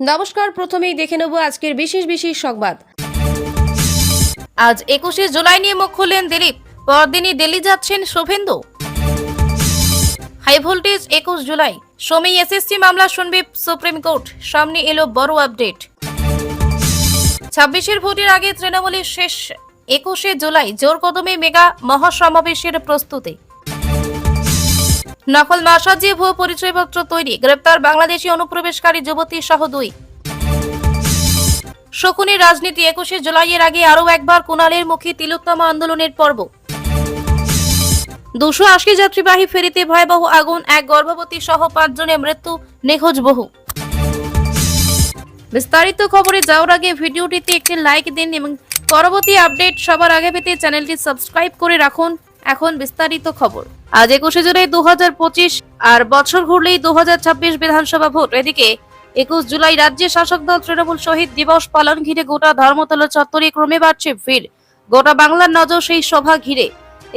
নমস্কার, প্রথমেই দেখে নেব আজকের বিশেষ বিশেষ সংবাদ। আজ একুশে জুলাই নিয়ে মুখ খুললেন দিলীপ। পরদিনই দিল্লি যাচ্ছেন শুভেন্দু। হাই ভোল্টেজ, একুশ জুলাই। সোমেই এসএসসি মামলা শুনবে সুপ্রিম কোর্ট। সামনে এলো বড় আপডেট। ছাব্বিশের ভোটের আগে তৃণমূলের শেষ একুশে জুলাই জোর কদমে মেগা মহাসমাবেশের প্রস্তুতি। নকল মা সাজিয়ে ভুয়ো পরিচয়পত্র তৈরি। গ্রেপ্তার বাংলাদেশি অনুপ্রবেশকারী যুবতী সহ দুই। শকুনের রাজনীতি একুশে জুলাইয়ের আগে আরও একবার কুণালের মুখে তিলোত্তমা আন্দোলনের পর্ব। দুশো আশি যাত্রীবাহী ফেরিতে ভয়াবহ আগুন, এক গর্ভবতী সহ পাঁচজনের মৃত্যু, নিখোঁজ বহু। বিস্তারিত খবরে যাওয়ার আগে ভিডিওটিতে একটি লাইক দিন এবং পরবর্তী আপডেট সবার আগে পেতে চ্যানেলটি সাবস্ক্রাইব করে রাখুন। এখন বিস্তারিত খবর। আজ একুশে জুলাই দু হাজার পঁচিশ আর বছর ঘুরলেই দু বিধানসভা ভোট। এদিকে একুশ জুলাই রাজ্যের শাসক দল তৃণমূল শহীদ দিবস পালন ঘিরে গোটা ধর্মতলা চত্বরে ক্রমে বাড়ছে ভিড়। গোটা বাংলার নজর সেই সভা ঘিরে।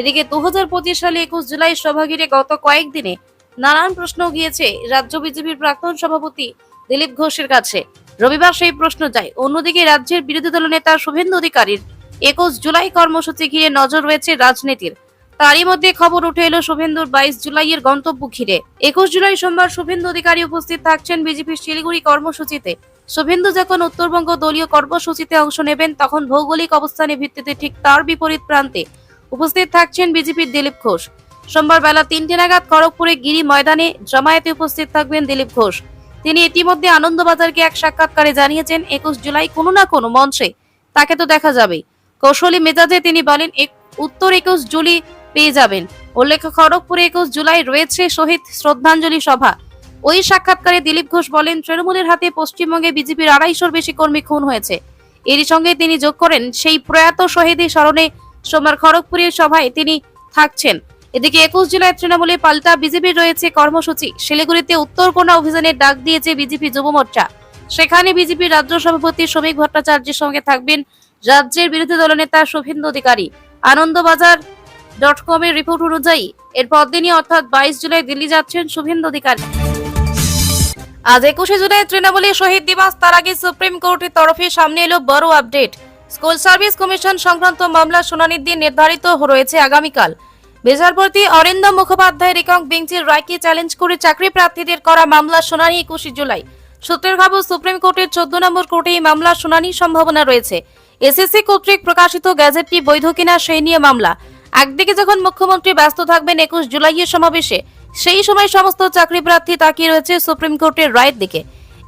এদিকে দুহাজার পঁচিশ সালে একুশ জুলাই সভা ঘিরে গত কয়েকদিনে নানান প্রশ্ন গিয়েছে রাজ্য বিজেপির প্রাক্তন সভাপতি দিলীপ ঘোষের কাছে। রবিবার সেই প্রশ্ন যায়। অন্যদিকে রাজ্যের বিরোধী দল নেতা শুভেন্দু অধিকারীর একুশ জুলাই কর্মসূচি ঘিরে নজর রয়েছে রাজনীতির। তারই মধ্যে খবর উঠে এলো শুভেন্দুর বাইশ জুলাইয়ের গন্তব্য ঘিরে। একুশ জুলাই সোমবার শুভেন্দু অধিকারী উপস্থিত থাকছেন বিজেপির শিলিগুড়ি কর্মসূচিতে। শুভেন্দু যখন উত্তরবঙ্গ দলীয় কর্মসূচিতে অংশ নেবেন, তখন ভৌগোলিক অবস্থানের ভিত্তিতে ঠিক তার বিপরীত প্রান্তে উপস্থিত থাকছেন বিজেপির দিলীপ ঘোষ। সোমবার বেলা তিনটে নাগাদ খড়গপুরে গিরি ময়দানে জমায়েতে উপস্থিত থাকবেন দিলীপ ঘোষ। তিনি ইতিমধ্যে আনন্দবাজারকে এক সাক্ষাৎকারে জানিয়েছেন, একুশ জুলাই কোনো না কোনো মঞ্চে তাকে তো দেখা যাবেই। কৌশলী মেজাজে তিনি বলেন "এক- উত্তর একুশ জুলি পেয়ে যাবেন। উল্লেখ্য, খড়গপুরে একুশ জুলাই রয়েছে শহীদ শ্রদ্ধাঞ্জলি সভা। ওই সাক্ষাৎকারে দিলীপ ঘোষ বলেন, তৃণমূলের হাতে পশ্চিমবঙ্গে বিজেপির আড়াইশোর বেশি কর্মী খুন হয়েছে। এরই সঙ্গে তিনি যোগ করেন, সেই প্রয়াত শহীদের স্মরণে সোমবার খড়গপুরের সভায় তিনি থাকছেন। এদিকে একুশ জুলাই তৃণমূলে পাল্টা বিজেপির রয়েছে কর্মসূচি। শিলিগুড়িতে উত্তরকোনা অভিযানের ডাক দিয়েছে বিজেপি যুব মোর্চা। সেখানে বিজেপির রাজ্য সভাপতি শ্রমিক ভট্টাচার্যের সঙ্গে থাকবেন রাজ্যের বিরোধী দলনেতা শুভেন্দু অধিকারী। আনন্দবাজার ডট কম এর রিপোর্ট অনুযায়ী এর পরদিনই অর্থাৎ বাইশ জুলাই দিল্লি যাচ্ছেন শুভেন্দু অধিকারী। আজ একুশে জুলাই তৃণমূলের শহীদ দিবস, তার আগে সুপ্রিম কোর্টের তরফে সামনে এলো বড় আপডেট। স্কুল সার্ভিস কমিশন সংক্রান্ত মামলা শুনানির দিন নির্ধারিত রয়েছে আগামীকাল। বিচারপতি অরিন্দম মুখোপাধ্যায়ের একক বেঞ্চের রায়কে চ্যালেঞ্জ করে চাকরি প্রার্থীদের করা মামলা শুনানি একুশে জুলাই। সূত্রের খবর, সুপ্রিম কোর্টের চোদ্দ নম্বর কোর্টে এই মামলা শুনানির সম্ভাবনা রয়েছে। এসএসসি কর্তৃক প্রকাশিত গ্যাজেটটি বৈধ কিনা সেই নিয়ে মামলা। একদিকে যখন মুখ্যমন্ত্রী ব্যস্ত থাকবেন একুশ জুলাইয়ের সমাবেশে, সেই সময় সমস্ত চাকরি প্রার্থী তাকিয়ে রয়েছে সুপ্রিম কোর্টের রায়ের দিকে।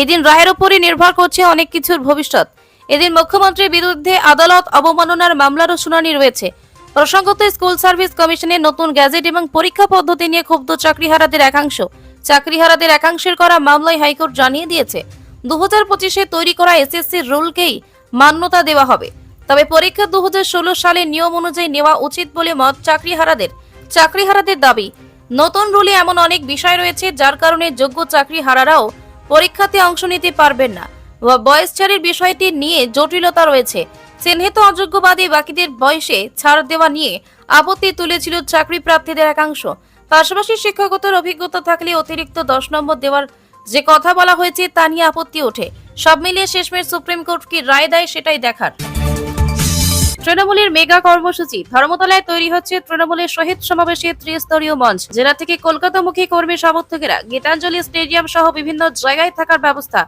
এদিন রায়ের উপরই নির্ভর করছে অনেক কিছুর ভবিষ্যৎ। এদিন মুখ্যমন্ত্রীর বিরুদ্ধে আদালত অবমাননার মামলারও শুনানি রয়েছে। প্রসঙ্গত স্কুল সার্ভিস কমিশনের নতুন গ্যাজেট এবং পরীক্ষা পদ্ধতি নিয়ে ক্ষুব্ধ চাকরিহারাদের একাংশ। চাকরিহারাদের একাংশের করা মামলায় হাইকোর্ট জানিয়ে দিয়েছে দু হাজার তৈরি করা এসএসসির রুলকেই মান্যতা দেওয়া হবে। তবে পরীক্ষা দু হাজার ষোলো সালে নিয়ম অনুযায়ী নেওয়া উচিত বলে মত চাকরিহারাদের। চাকরিহারাদের দাবি, নতুন রুলে এমন অনেক বিষয় রয়েছে যার কারণে যোগ্য চাকরিহারারাও পরীক্ষাতে অংশ নিতে পারবেন না। বয়স ছাড়ের বিষয়টি নিয়ে জটিলতা রয়েছে। চিহ্নিত অযোগ্যবাদী বাকিদের বয়সে ছাড় দেওয়া নিয়ে আপত্তি তুলেছিল চাকরি প্রার্থীদের একাংশ। পাশাপাশি শিক্ষকতার অভিজ্ঞতা থাকলে অতিরিক্ত দশ নম্বর দেওয়ার যে কথা বলা হয়েছে তা নিয়ে আপত্তি ওঠে। সব মিলিয়ে শেষমেশ সুপ্রিম কোর্ট কি রায় দেয় সেটাই দেখার। তৃণমূলের মেগা কর্মসূচি। ধর্মতলায় তৈরি হচ্ছে তৃণমূলের শহীদ সমাবেশের ত্রিস্তরীয় মঞ্চ, জেলা থেকে কলকাতামুখী কর্মী সমর্থকেরা গীতাঞ্জলি স্টেডিয়াম সহ বিভিন্ন জায়গায় থাকার ব্যবস্থা।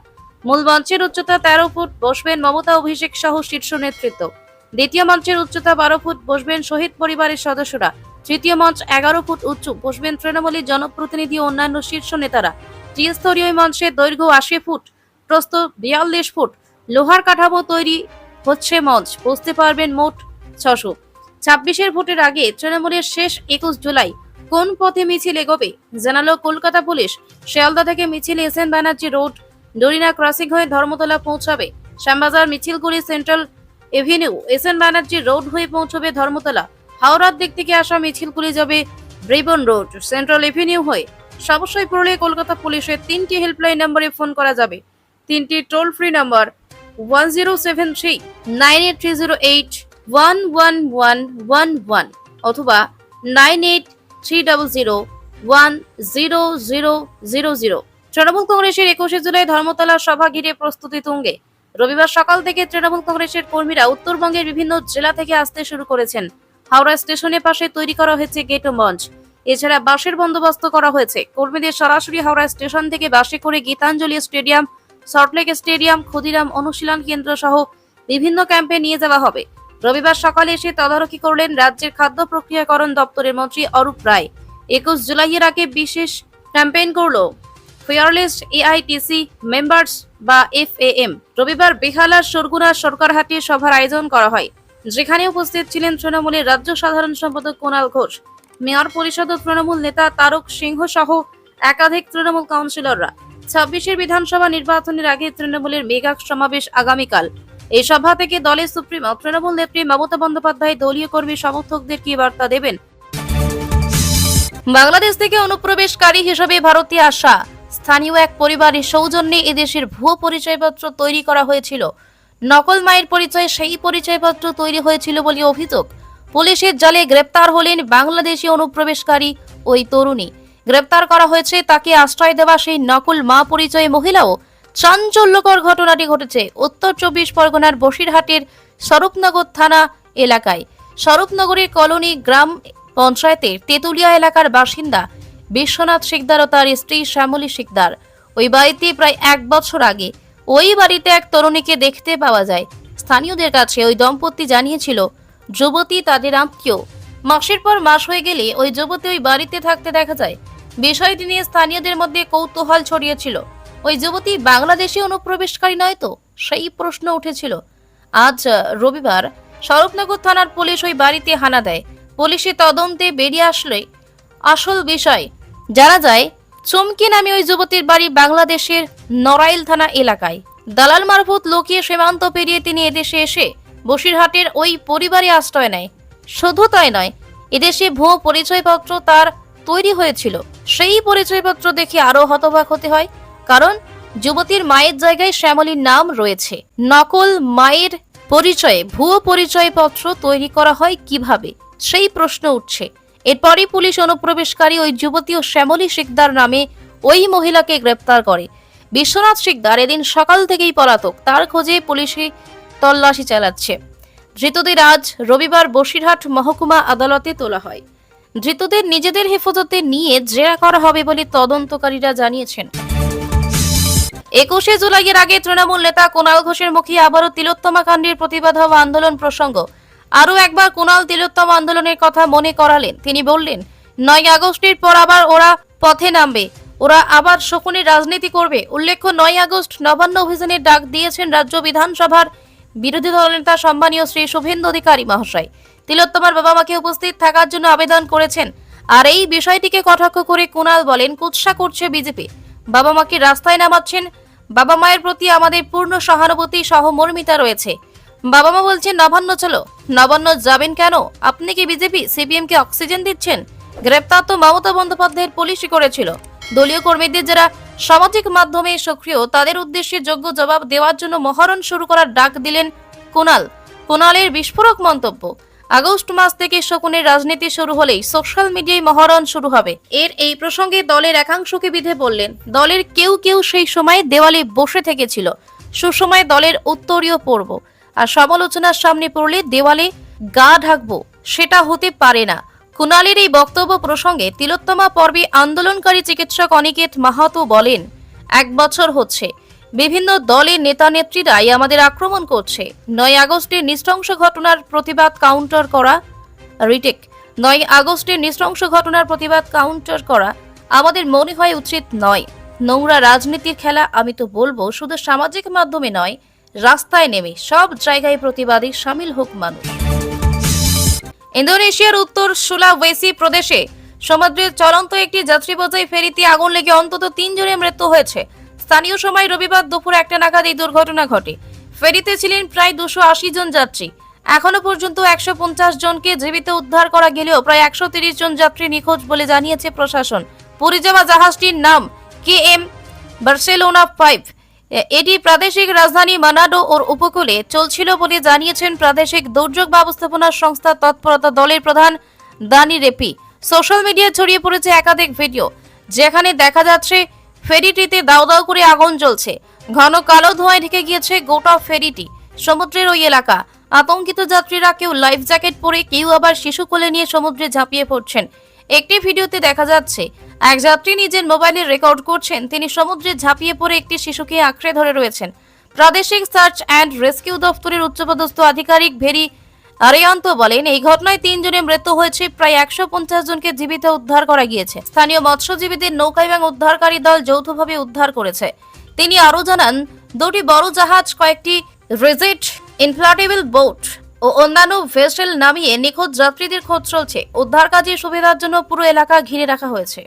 মূল মঞ্চের উচ্চতা তেরো ফুট, বসবেন মমতা অভিষেক সহ শীর্ষ নেতৃত্ব। দ্বিতীয় মঞ্চের উচ্চতা বারো ফুট, বসবেন শহীদ পরিবারের সদস্যরা। তৃতীয় মঞ্চ এগারো ফুট উঁচু, বসবেন তৃণমূলের জনপ্রতিনিধি ও অন্যান্য শীর্ষ নেতারা। ত্রিস্তরীয় মঞ্চের দৈর্ঘ্য আশি ফুট, প্রস্থ বিয়াল্লিশ ফুট। লোহার কাঠামো তৈরি হচ্ছে মঞ্চ। বসতে পারবেন মোট ছশো। ছাব্বিশের ভোটের আগে তৃণমূলের শেষ একুশ জুলাই কোন পথে মিছিল এগোবে? জানালো কলকাতা পুলিশ। শিয়ালদা থেকে মিছিল S N Banerjee road Dorina crossing হয়ে ধর্মতলা পৌঁছাবে। Shyambazar মিছিলগুলি central avenue S N Banerjee road হয়ে পৌঁছবে ধর্মতলা। হাওড়ার দিক থেকে আসা মিছিলগুলি যাবে ব্রিবন রোড, সেন্ট্রাল এভিনিউ হয়ে। সমস্যায় পড়লে কলকাতা পুলিশের তিনটি হেল্পলাইন নম্বরে ফোন করা যাবে। তিনটি টোল ফ্রি নম্বর অথবা নাইন এইট তৃণমূল কংগ্রেসের একুশে জুলাই ধর্মতলা সভা ঘিরে প্রস্তুতি তুঙ্গে। রবিবার সকাল থেকে তৃণমূল কংগ্রেসের কর্মীরা উত্তরবঙ্গের বিভিন্ন জেলা থেকে আসতে শুরু করেছেন। হাওড়া স্টেশনের পাশে তৈরি করা হয়েছে গেট ও মঞ্চ। এছাড়া বাসের বন্দোবস্ত করা হয়েছে। কর্মীদের সরাসরি হাওড়া স্টেশন থেকে বাসে করে গীতাঞ্জলি স্টেডিয়াম সল্টলেক স্টেডিয়াম, ক্ষুদিরাম অনুশীলন কেন্দ্র সহ বিভিন্ন ক্যাম্পে নিয়ে যাওয়া হবে। রবিবার সকালে এসে তদারকি করলেন রাজ্যের খাদ্য প্রক্রিয়াকরণ দপ্তরের মন্ত্রী অরূপ রায়। একুশ জুলাইয়ের আগে বিশেষ ক্যাম্পেইন করল ফেয়ারলেস এআইটিসি মেম্বার্স বা এফএএম। রবিবার বেহালার সরগুনা সরকারহাটে সভার আয়োজন করা হয়। যেখানে উপস্থিত ছিলেন তৃণমূলের রাজ্য সাধারণ সম্পাদক কুণাল ঘোষ, মেয়র পরিষদ ও তৃণমূল নেতা তারক সিংহ সহ একাধিক তৃণমূল কাউন্সিলররা। ছাব্বিশের বিধানসভা নির্বাচনের আগে তৃণমূলের মেগা সমাবেশ আগামীকাল। এই সভা থেকে দলের সুপ্রিমো তৃণমূল নেত্রী মমতা বন্দ্যোপাধ্যায়, দলীয় কর্মী সমর্থকদের কি বার্তা দেবেন? বাংলাদেশ থেকে অনুপ্রবেশকারী হিসেবে ভারতীয় আসা স্থানীয় এক পরিবারের সৌজন্যে এদেশের ভুয়ো পরিচয়পত্র তৈরি করা হয়েছিল। নকল মায়ের পরিচয়ে সেই পরিচয়পত্র তৈরি হয়েছিল বলে অভিযোগ। পুলিশের জালে গ্রেপ্তার হলেন বাংলাদেশি অনুপ্রবেশকারী ওই তরুণী। গ্রেপ্তার করা হয়েছে, তাকে আশ্রয় দেওয়া সেই নকল মা পরিচয় মহিলাও চাঞ্চল্যকর ঘটনাটি ঘটেছে উত্তর চব্বিশ পরগনার বসিরহাটের স্বরূপনগর থানা এলাকায়। স্বরূপনগরের কলোনি গ্রাম পঞ্চায়েতের তেতুলিয়া এলাকার বাসিন্দা বিশ্বনাথ শিকদার ও তার স্ত্রী শ্যামলী শিকদার। ওই বাড়িতে প্রায় এক বছর আগে ওই বাড়িতে এক তরুণীকে দেখতে পাওয়া যায়। স্থানীয়দের কাছে ওই দম্পতি জানিয়েছিল, যুবতী তাদের আত্মীয়। মাসের পর মাস হয়ে গেলে ওই যুবতী ওই বাড়িতে থাকতে দেখা যায়। বিষয়টি নিয়ে স্থানীয়দের মধ্যে কৌতূহল ছড়িয়েছিল। ওই যুবতী বাংলাদেশি অনুপ্রবেশকারী নয় তো? সেই প্রশ্ন উঠেছিল। আজ রবিবার স্বরূপনগর থানার পুলিশ ওই বাড়িতে হানা দেয়। পুলিশে তদন্তে বেরিয়ে আসলে আসল বিষয় জানা যায়, চমকি নামে ওই যুবতীর বাড়ি বাংলাদেশের নড়াইল থানা এলাকায়। দালাল মারফত লুকিয়ে সীমান্ত পেরিয়ে তিনি এদেশে এসে বসিরহাটের ওই পরিবারে আশ্রয় নেয়। শুধু তাই নয়, এদেশে ভুয়ো পরিচয়পত্র তার তৈরি হয়েছিল। সেই পরিচয়পত্র দেখে আরও হতবাক হতে হয়, কারণ যুবতীর মায়ের জায়গায় শ্যামলীর নাম রয়েছে। নকল মায়ের পরিচয়ে ভুয়ো পরিচয়পত্র তৈরি করা হয় কীভাবে? সেই প্রশ্ন উঠছে। এরপরই পুলিশ অনুপ্রবেশকারী ওই যুবতী ও শ্যামলী শিকদার নামে ওই মহিলাকে গ্রেপ্তার করে। বিশ্বনাথ শিকদার এদিন সকাল থেকেই পলাতক, তার খোঁজে পুলিশে তল্লাশি চালাচ্ছে। ধৃতদের আজ রবিবার বসিরহাট মহকুমা আদালতে তোলা হয়। ধৃতদের নিজেদের হেফাজতে নিয়ে জেরা করা হবে বলে তদন্তকারীরা জানিয়েছেন। একুশে জুলাইয়ের আগে তৃণমূল নেতা কুণাল ঘোষের মুখে আবারও তিলোত্তমা কাণ্ডের প্রতিবাদ হওয়া আন্দোলন প্রসঙ্গ। আরও একবার কুণাল তিলোত্তমা আন্দোলনের কথা মনে করালেন। তিনি বললেন, নয় আগস্টের পর আবার ওরা পথে নামবে। ওরা আবার শকুনের রাজনীতি করবে। উল্লেখ্য, নয় আগস্ট নবান্ন অভিযানের ডাক দিয়েছেন রাজ্য বিধানসভার বিরোধী দলনেতা সম্মানীয় শ্রী শুভেন্দু অধিকারী মহাশয়। তিলোত্তমার বাবা মাকে উপস্থিত থাকার জন্য আবেদন করেছেন। আর এই বিষয়টিকে কটাক্ষ করে কুণাল বলেন, কুৎসা করছে বিজেপি। বাবা মাকে রাস্তায় নামাচ্ছেন। বাবা মায়ের প্রতি আমাদের পূর্ণ সহানুভূতি সহমর্মিতা রয়েছে। বাবা মা বলছেন, নবান্ন, চলো। নবান্ন যাবেন কেন? আপনি কি বিজেপি সিপিএম কে অক্সিজেন দিচ্ছেন? গ্রেপ্তার তো মমতা বন্দ্যোপাধ্যায়ের পুলিশই করেছিল। দলীয় কর্মীদের যারা সামাজিক মাধ্যমে সক্রিয়, তাদের উদ্দেশ্যে যোগ্য জবাব দেওয়ার জন্য মহরণ শুরু করার ডাক দিলেন কুণাল। কুণালের বিস্ফোরক মন্তব্য। আগস্ট মাস থেকে শকুনের রাজনীতি শুরু হলেই সোশ্যাল মিডিয়ায় মহরণ শুরু হবে। এর এই প্রসঙ্গে দলের একাংশকে বিধে বললেন, দলের কেউ কেউ সেই সময় দেওয়ালে বসে থেকেছিল। সুসময় দলের উত্তরীয় পর্ব আর সমালোচনার সামনে পড়লে দেওয়ালে গা ঢাকবো, সেটা হতে পারে না। কুণালের এই বক্তব্য প্রসঙ্গে তিলোত্তমা পর্বে আন্দোলনকারী চিকিৎসক অনিকেত মাহাতো বলেন, এক বছর হচ্ছে। বিভিন্ন দলের নেতা নেত্রীরাই আমাদের আক্রমণ করছে। নয় আগস্টের নৃশংস ঘটনার প্রতিবাদ কাউন্টার করা, রিটেক, নয় আগস্টের নৃশংস ঘটনার প্রতিবাদ কাউন্টার করা আমাদের মনে হয় উচিত নয়। নোংরা রাজনীতির খেলা আমি তো বলব, শুধু সামাজিক মাধ্যমে নয়, রাস্তায় নেমে সব জায়গায় প্রতিবাদে সামিল হোক মানুষ। ইন্দোনেশিয়ার উত্তর সুলাওয়েসি প্রদেশে সমুদ্রের চলন্ত একটি যাত্রী বোঝাই ফেরিতে আগুন লেগে অন্তত তিনজনের মৃত্যু হয়েছে। স্থানীয় সময় রবিবার দুপুর একটা নাগাদ এই দুর্ঘটনা ঘটে। ফেরিতে ছিলেন প্রায় দুশো আশি জন যাত্রী। এখনও পর্যন্ত একশো পঞ্চাশ জনকে জীবিত উদ্ধার করা গেলেও প্রায় একশো তিরিশ জন যাত্রী নিখোঁজ বলে জানিয়েছে প্রশাসন। পুরী যাওয়া জাহাজটির নাম কে এম বার্সেলোনা ফাইভ। এটি প্রাদেশিক রাজধানী মানাডো ওর উপকূলে চলছিল বলে জানিয়েছেন প্রাদেশিক দুর্যোগ ব্যবস্থাপনা সংস্থা তৎপরতা দলের প্রধান দানি রেপি। সোশ্যাল মিডিয়ায় ছড়িয়ে পড়েছে একাধিক ভিডিও, যেখানে দেখা যাচ্ছে ফেরিটিতে দাও দাও করে আগুন জ্বলছে। ঘন কালো ধোঁয়ায় ঢেকে গিয়েছে গোটা ফেরিটি। সমুদ্রের ওই এলাকা। আতঙ্কিত যাত্রীরা কেউ লাইফ জ্যাকেট পরে, কেউ আবার শিশু কোলে নিয়ে সমুদ্রে ঝাঁপিয়ে পড়ছেন। একটি ভিডিওতে দেখা যাচ্ছে, এক যাত্রী নিজের মোবাইলে রেকর্ড করছেন, তিনি সমুদ্রে ঝাঁপিয়ে পড়ে একটি শিশুকে আঁকড়ে ধরে রয়েছেন। প্রাদেশিক সার্চ অ্যান্ড রেস্কিউ দফতরের উচ্চপদস্থ আধিকারিক ভেরি আরিয়ান্ত বলেন, এই ঘটনায় তিনজনের মৃত্যু হয়েছে, প্রায় একশো পঞ্চাশ জনকে জীবিত উদ্ধার করা গিয়েছে। স্থানীয় মৎস্যজীবীদের নৌকা এবং উদ্ধারকারী দল যৌথভাবে উদ্ধার করেছে। তিনি আরও জানান, দুটি বড় জাহাজ, কয়েকটি রিজিট ইনফ্লাটেবল বোট ও অন্যান্য ভেসেল নামিয়ে নিখোঁজ যাত্রীদের খোঁজ চলছে। উদ্ধার কাজের সুবিধার জন্য পুরো এলাকা ঘিরে রাখা হয়েছে।